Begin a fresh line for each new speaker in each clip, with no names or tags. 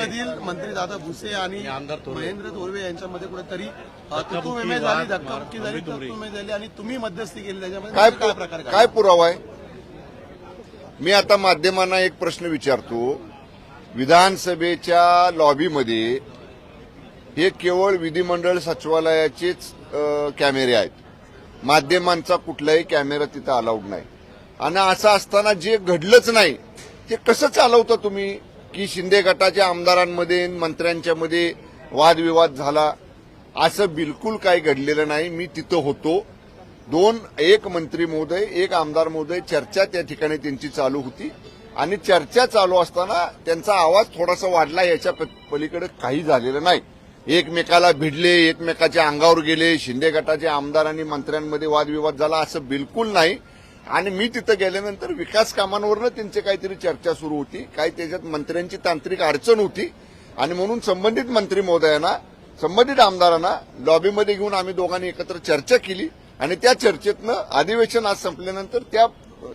भाजपमधील मंत्री दादा भुसे आणि. महेंद्र थोरवे यांच्यामध्ये कुठेतरी तुतुमेमे झाली. धक्काबुक्की झाली तुतुमे झाली. आणि तुम्ही मध्यस्थी केली त्याच्यामध्ये
काय
प्रकार
काय पुरावा आहे? मी आता माध्यमांना एक प्रश्न विचारतो. विधानसभेच्या लॉबीमध्ये हे केवळ विधिमंडळ सचिवालयाचेच कॅमेरे आहेत. माध्यमांचा कुठलाही कॅमेरा तिथं अलाउड नाही. आणि असं असताना जे घडलंच नाही ते कसं चालवता तुम्ही? की शिंदे गटाच्या आमदारांमध्ये मंत्र्यांच्या मध्ये वादविवाद झाला. असं बिलकुल काही घडलेलं नाही. मी तिथं होतो. दोन एक मंत्री महोदय एक आमदार महोदय चर्चा त्या ठिकाणी त्यांची चालू होती. आणि चर्चा चालू असताना त्यांचा आवाज थोडासा वाढला याच्या प- पलीकडे काही झालेलं नाही. एकमेकाला भिडले एकमेकाच्या अंगावर गेले शिंदे गटाचे आमदार आणि मंत्र्यांमध्ये वादविवाद झाला असं बिलकुल नाही. आणि मी तिथं गेल्यानंतर विकास कामांवरनं त्यांची काहीतरी चर्चा सुरू होती. काही त्याच्यात मंत्र्यांची तांत्रिक अडचण होती. आणि म्हणून संबंधित मंत्री महोदयांना संबंधित आमदारांना लॉबीमध्ये घेऊन आम्ही दोघांनी एकत्र चर्चा केली. आणि त्या चर्चेतनं अधिवेशन आज संपल्यानंतर त्या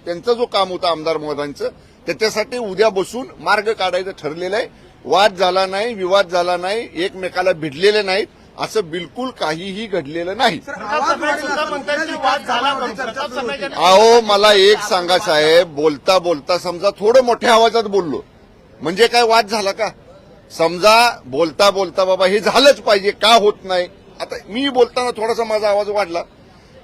त्यांचं जो काम होता आमदार महोदयांचं त्याच्यासाठी उद्या बसून मार्ग काढायचं ठरलेलं आहे. वाद झाला नाही विवाद झाला नाही एकमेकाला भिडलेले नाहीत. असं बिलकुल काहीही घडलेलं नाही. अहो मला एक सांगा साहेब बोलता बोलता समजा थोडं मोठ्या आवाजात बोललो. म्हणजे काय वाद झाला का? समजा बोलता बोलता बाबा हे झालंच पाहिजे का होत नाही? आता मी बोलताना थोडासा माझा आवाज वाढला.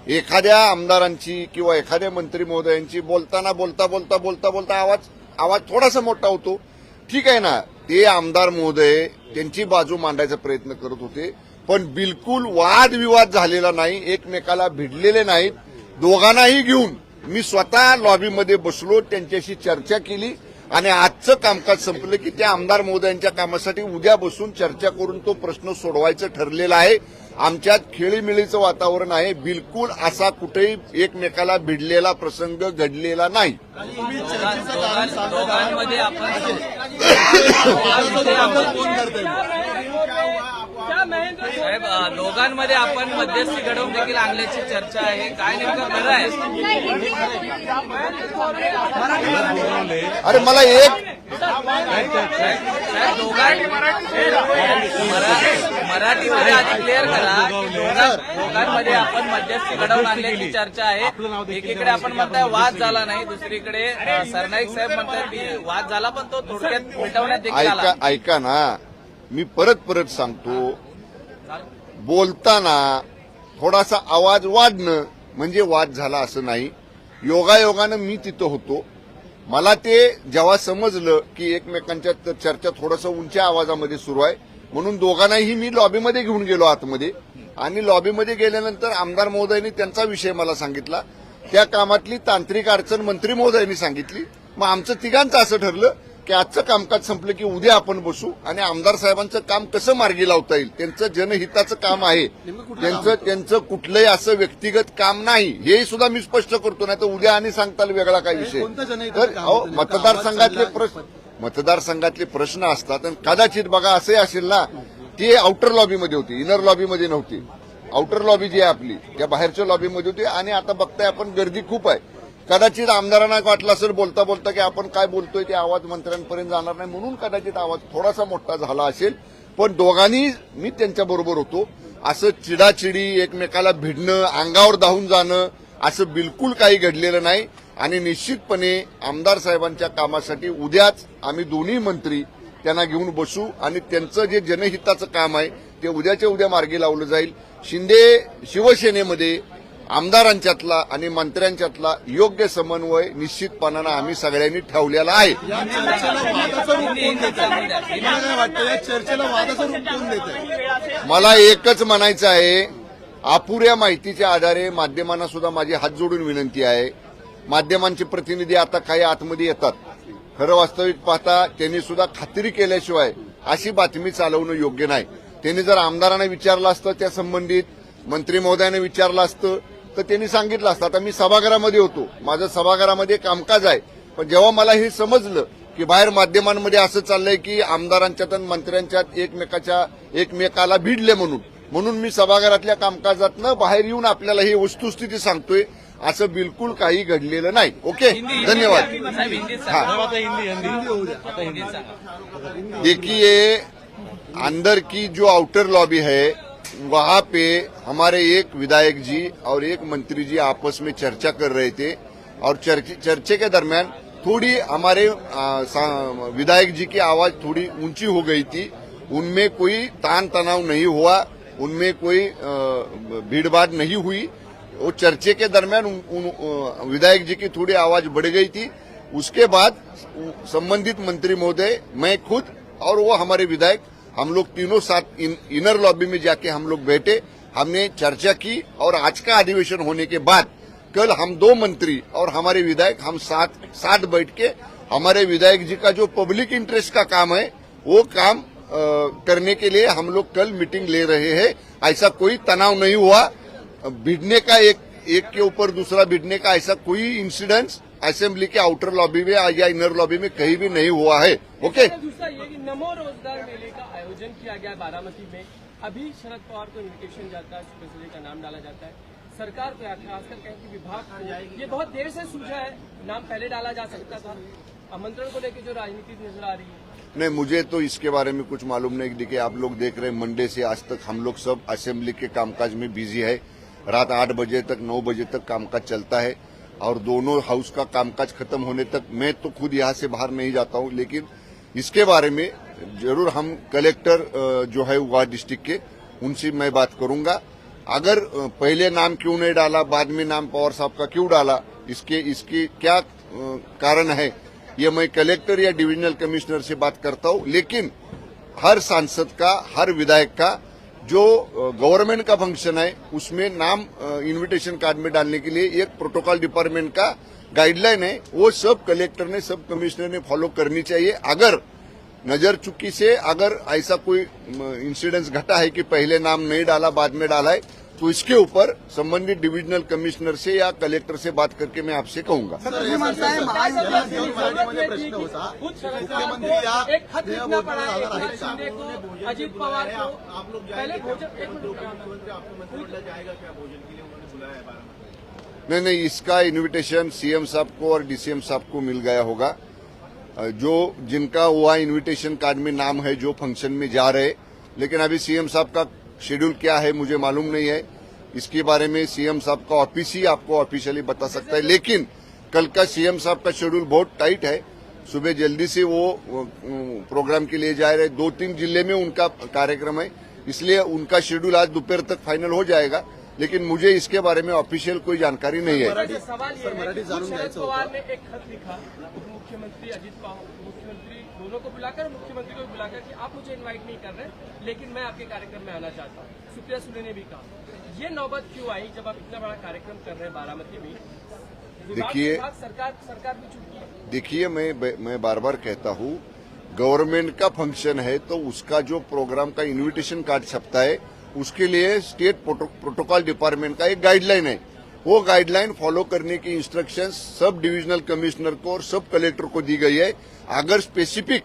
एखाद्या आमदारांची किंवा एखाद्या मंत्री महोदयांची बोलताना बोलता बोलता बोलता बोलता आवाज आवाज थोडासा मोठा होतो. ठीक आहे ना ते आमदार महोदय त्यांची बाजू मांडायचा प्रयत्न करत होते. पण बिलकुल वादविवाद झालेला नाही एकमेकाला भिडलेले नाहीत. दोघांनाही घेऊन मी स्वतः लॉबीमध्ये बसलो त्यांच्याशी चर्चा केली आणि आजचं कामकाज संपलं की त्या आमदार महोदयांच्या कामासाठी उद्या बसून चर्चा करून तो प्रश्न सोडवायचं ठरलेला आहे. आमच्यात खेळीमेळीचं वातावरण आहे. बिलकुल असा कुठेही एकमेकाला भिडलेला प्रसंग घडलेला नाही.
साहेब दोघांमध्ये आपण मध्यस्थी घडवून देखील आणल्याची चर्चा आहे. काय नेमकं खरं आहे?
अरे मला एक
मराठीमध्ये आधी क्लिअर करा. दोघां- दोघांमध्ये आपण मध्यस्थी घडवून आणल्याची चर्चा आहे. एकीकडे आपण म्हणताय वाद झाला नाही दुसरीकडे सरनाईक साहेब म्हणतात की वाद झाला पण तो थोडक्यात मिटवण्यात देखील
ऐका ना. मी परत परत सांगतो. बोलताना थोडासा आवाज वाढणं म्हणजे वाद झाला असं नाही. योगायोगानं मी तिथं होतो. मला ते जेव्हा समजलं की एकमेकांच्या चर्चा थोडंसं उंच्या आवाजामध्ये सुरू आहे म्हणून दोघांनाही मी लॉबीमध्ये घेऊन गेलो आतमध्ये. आणि लॉबीमध्ये गेल्यानंतर आमदार महोदयांनी त्यांचा विषय मला सांगितला. त्या कामातली तांत्रिक अडचण मंत्री महोदयांनी सांगितली. मग आमचं तिघांचं असं ठरलं की आजचं कामकाज संपलं की उद्या आपण बसू आणि आमदार साहेबांचं काम कसं मार्गी लावता येईल? त्यांचं जनहिताचं काम आहे. त्यांचं त्यांचं कुठलंही असं व्यक्तिगत काम नाही. हे सुद्धा मी स्पष्ट करतो नाही तर उद्या आणि सांगताल वेगळा काय विषय. तर मतदारसंघातले प्रश्न मतदारसंघातले प्रश्न असतात आणि कदाचित बघा असे असेल ना ती आउटर लॉबीमध्ये होती इनर लॉबीमध्ये नव्हती. आउटर लॉबी जी आहे आपली त्या बाहेरच्या लॉबीमध्ये होती आणि आता बघताय आपण गर्दी खूप आहे. कदाचित आमदारांना वाटलं असेल बोलता बोलता की आपण काय बोलतोय ते आवाज मंत्र्यांपर्यंत जाणार नाही म्हणून कदाचित आवाज थोडासा मोठा झाला असेल. पण दोघांनी मी त्यांच्या बरोबर होतो. असं चिडाचिडी एकमेकाला भिडणं अंगावर धावून जाणं असं बिलकुल काही घडलेलं नाही. आणि निश्चितपणे आमदार साहेबांच्या कामासाठी उद्याच आम्ही दोन्ही मंत्री त्यांना घेऊन बसू आणि त्यांचं जे जनहिताचं काम आहे ते उद्याच्या उद्या मार्गी लावलं जाईल. शिंदे शिवसेनेमध्ये आमदारांच्यातला आणि मंत्र्यांच्यातला योग्य समन्वय निश्चितपणानं आम्ही सगळ्यांनी ठेवलेला आहे. मला एकच म्हणायचं आहे अपुऱ्या माहितीच्या आधारे माध्यमांना सुद्धा माझी हात जोडून विनंती आहे. माध्यमांचे प्रतिनिधी आता काही आतमध्ये येतात. खरं वास्तविक पाहता त्यांनी सुद्धा खात्री केल्याशिवाय अशी बातमी चालवणं योग्य नाही. त्यांनी जर आमदारांना विचारलं असतं त्या संबंधित मंत्री महोदयाने विचारलं असतं तर त्यांनी सांगितलं असतं. आता मी सभागृहामध्ये होतो. माझं सभागृहामध्ये कामकाज आहे. पण जेव्हा मला हे समजलं की बाहेर माध्यमांमध्ये असं चाललंय की आमदारांच्यात आणि मंत्र्यांच्यात एकमेकाच्या एकमेकाला भिडले म्हणून म्हणून मी सभागृहातल्या कामकाजातनं बाहेर येऊन आपल्याला ही वस्तुस्थिती सांगतोय असं बिलकुल काही घडलेलं नाही. ओके? धन्यवाद. हाँ। देखिए अंदर की जो आउटर लॉबी है वहाँ पे हमारे एक विधायक जी और एक मंत्री जी आपस में चर्चा कर रहे थे और चर्चे के दरमियान थोड़ी हमारे विधायक जी की आवाज़ थोड़ी ऊँची हो गई थी। उनमें कोई तान तनाव नहीं हुआ, उनमें कोई भीड़भाड़ नहीं हुई। वो चर्चे के दरमियान विधायक जी की थोड़ी आवाज़ बढ़ गई थी। उसके बाद संबंधित मंत्री महोदय, मैं खुद और वो हमारे विधायक हम लोग तीनों साथ इन, इनर लॉबी में जाके हम लोग बैठे हमने चर्चा की और आज का अधिवेशन होने के बाद कल हम दो मंत्री और हमारे विधायक हम साथ साथ बैठ के हमारे विधायक जी का जो पब्लिक इंटरेस्ट का काम है वो काम अ, करने के लिए हम लोग कल मीटिंग ले रहे हैं। ऐसा कोई तनाव नहीं हुआ। भिड़ने का एक एक के ऊपर दूसरा भिड़ने का ऐसा कोई इंसिडेंस असेंबली के आउटर लॉबी में या इनर लॉबी में कहीं भी नहीं हुआ है ओके?
दूसरा ये कि नमो रोज़गार मेले का आयोजन किया गया बारामती में। अभी शरद पवार को इन्विटेशन जाता है सुप्रीम का नाम डाला जाता है। सरकार को या खासकर कहें कि विभाग को ये बहुत देर से सूझा है नाम पहले डाला जा सकता था। आमंत्रण को लेकर जो राजनीति नज़र आ रही है।
नहीं मुझे तो इसके बारे में कुछ मालूम नहीं। देखिए आप लोग देख रहे हैं मंडे से आज तक हम लोग सब असेंबली के कामकाज में बिज़ी है। रात आठ बजे तक नौ बजे तक कामकाज चलता है। और दोनों हाउस का कामकाज खत्म होने तक मैं तो खुद यहाँ से बाहर नहीं जाता हूँ, लेकिन इसके बारे में ज़रूर हम कलेक्टर जो है वहाँ डिस्ट्रिक्ट के, उनसे मैं बात करूँगा। अगर पहले नाम क्यों नहीं डाला, बाद में नाम पवार साहब का क्यों डाला, इसके इसके क्या कारण है, ये मैं कलेक्टर या डिविजनल कमिश्नर से बात करता हूँ, लेकिन हर सांसद का, हर विधायक का जो गवर्नमेंट का फ़ंक्शन है, उसमें नाम इनविटेशन कार्ड में डालने के लिए एक प्रोटोकॉल डिपार्टमेंट का गाइडलाइन है, वो सब कलेक्टर ने, सब कमिश्नर ने फॉलो करनी चाहिए। अगर नज़र चुकी से, अगर ऐसा कोई इंसिडेंस घटा है कि पहले नाम नहीं डाला, बाद में डाला है तो इसके ऊपर संबंधित डिविजनल कमिश्नर से या कलेक्टर से बात करके मैं आपसे कहूँगा।
अजित पवार
नहीं नहीं इसका इनविटेशन सीएम साहब को और डीसीएम साहब को मिल गया होगा। जो जिनका हुआ इनविटेशन कार्ड में नाम है जो फ़ंक्शन में जा रहे लेकिन अभी सीएम साहब का शेड्यूल क्या है मुझे मालूम नहीं है। इसके बारे में सीएम साहब का ऑफ़िस ही आपको ऑफिशियली बता सकता है। लेकिन कल का सीएम साहब का शेड्यूल बहुत टाइट है। सुबह जल्दी से वो प्रोग्राम के लिए जा रहे दो तीन ज़िले में उनका कार्यक्रम है। इसलिए उनका शेड्यूल आज दोपहर तक फाइनल हो जाएगा। लेकिन मुझे इसके बारे में ऑफिशियल कोई जानकारी नहीं है।
मराठी सवाल ये
सर,
है
मराठी
कि
जाणून
शरद
घ्यायचं
पवार ने एक खत लिखा। मुख्यमंत्री अजित पवार मुख्यमंत्री दोनों को बुलाकर मुख्यमंत्री को भी बुलाकर कि आप मुझे इनवाइट नहीं कर रहे लेकिन मैं आपके कार्यक्रम में आना चाहता हूँ। सुप्रिया सुले ने भी कहा। ये नौबत क्यों आई जब आप इतना बड़ा कार्यक्रम कर रहे हैं बारामती में?
देखिए-
सरकार सरकार भी चुकी है।
देखिए मैं मैं बार बार कहता हूँ गवर्नमेंट का फ़ंक्शन है तो उसका जो प्रोग्राम का इनविटेशन कार्ड छपता है उसके लिए स्टेट प्रोटोकॉल डिपार्टमेंट का एक गाइडलाइन है। वो गाइडलाइन फॉलो करने की इंस्ट्रक्शंस सब डिविजनल कमिश्नर को और सब कलेक्टर को दी गई है। अगर स्पेसिफिक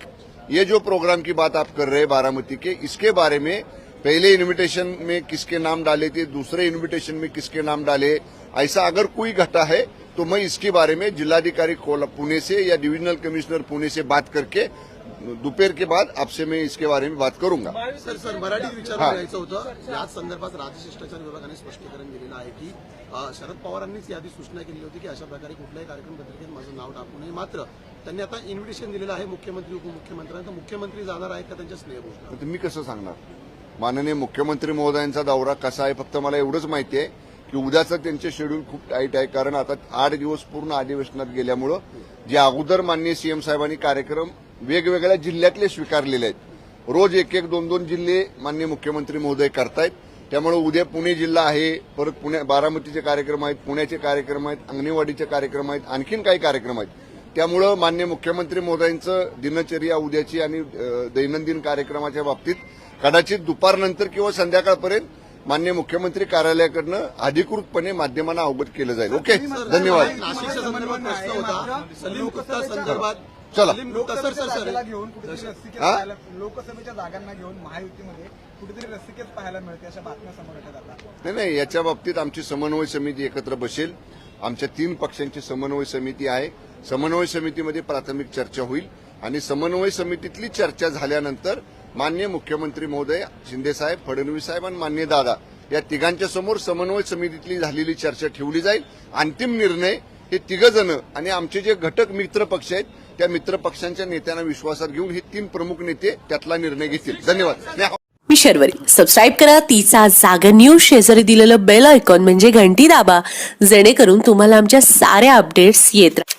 ये जो प्रोग्राम की बात आप कर रहे हैं बारामती के, इसके बारे में पहले इनविटेशन में किसके नाम डाले थे, दूसरे इनविटेशन में किसके नाम डाले, ऐसा अगर कोई घटा है तो मैं इसके बारे में जिलाधिकारी पुणे से या डिविजनल कमिश्नर पुणे से बात करके दोपहर के बाद आपसे मैं इसके बारे में बात करूंगा।
सर सर मराठीत विचारून
हा.
घ्यायचं होतं. याच संदर्भात राजशिष्टाचार विभागाने स्पष्टीकरण दिलेलं आहे की शरद पवारांनीच यादी सूचना केली होती की अशा प्रकारे कुठल्याही कार्यक्रम पत्रिकेत माझं नाव टाकू नये. मात्र त्यांनी आता इन्व्हिटेशन दिलेलं आहे मुख्यमंत्री उपमुख्यमंत्र्यांना. तर मुख्यमंत्री जाणार आहेत का त्यांच्या स्नेहभूषणात
तर मी कसं सांगणार? माननीय मुख्यमंत्री महोदयांचा दौरा कसा आहे फक्त मला एवढंच माहिती आहे की उद्याचं त्यांचे शेड्यूल खूप टाईट आहे. कारण आता आठ दिवस पूर्ण अधिवेशनात गेल्यामुळं जे अगोदर माननीय सीएम साहेबांनी कार्यक्रम वेगवेगळ्या जिल्ह्यातले स्वीकारलेले आहेत. रोज एक एक दोन दोन जिल्हे माननीय मुख्यमंत्री महोदय करतायत. त्यामुळे उद्या पुणे जिल्हा आहे परत पुणे बारामतीचे कार्यक्रम आहेत पुण्याचे कार्यक्रम आहेत अंगणेवाडीचे कार्यक्रम आहेत आणखीन काही कार्यक्रम आहेत. त्यामुळं मान्य मुख्यमंत्री महोदयांचं दिनचर्या उद्याची आणि दैनंदिन कार्यक्रमाच्या बाबतीत कदाचित दुपारनंतर किंवा संध्याकाळपर्यंत मान्य मुख्यमंत्री कार्यालयाकडनं अधिकृतपणे माध्यमांना अवगत केलं जाईल. ओके? धन्यवाद. चला.
सर
जागेला घेऊन कुठेतरी
हा?
पाहायला लोकसभेच्या जागांना घेऊन महायुतीमध्ये कुठेतरी पाहायला मिळते अशा बातम्या समोर येतात आता.
नाही नाही याच्या बाबतीत आमची समन्वय समिती एकत्र बसेल. आमच्या तीन पक्षांची समन्वय समिती आहे. समन्वय समितीमध्ये प्राथमिक चर्चा होईल आणि समन्वय समितीतली चर्चा झाल्यानंतर मान्य मुख्यमंत्री महोदय शिंदेसाहेब फडणवीस साहेब आणि मान्य दादा या तिघांच्या समोर समन्वय समितीतली झालेली चर्चा ठेवली जाईल. अंतिम निर्णय हे तिघ जण आणि आमचे जे घटक मित्र पक्ष आहेत त्या मित्र पक्षांच्या नेत्यांना विश्वासात घेऊन हे तीन प्रमुख नेते त्यातला निर्णय घेतील. धन्यवाद.
मी शर्वरी. सबस्क्राईब करा. तिचा जागर न्यूज शेजारी दिलेलं बेल आयकॉन म्हणजे घंटी दाबा. जेणेकरून तुम्हाला आमच्या साऱ्या अपडेट्स येत राहतील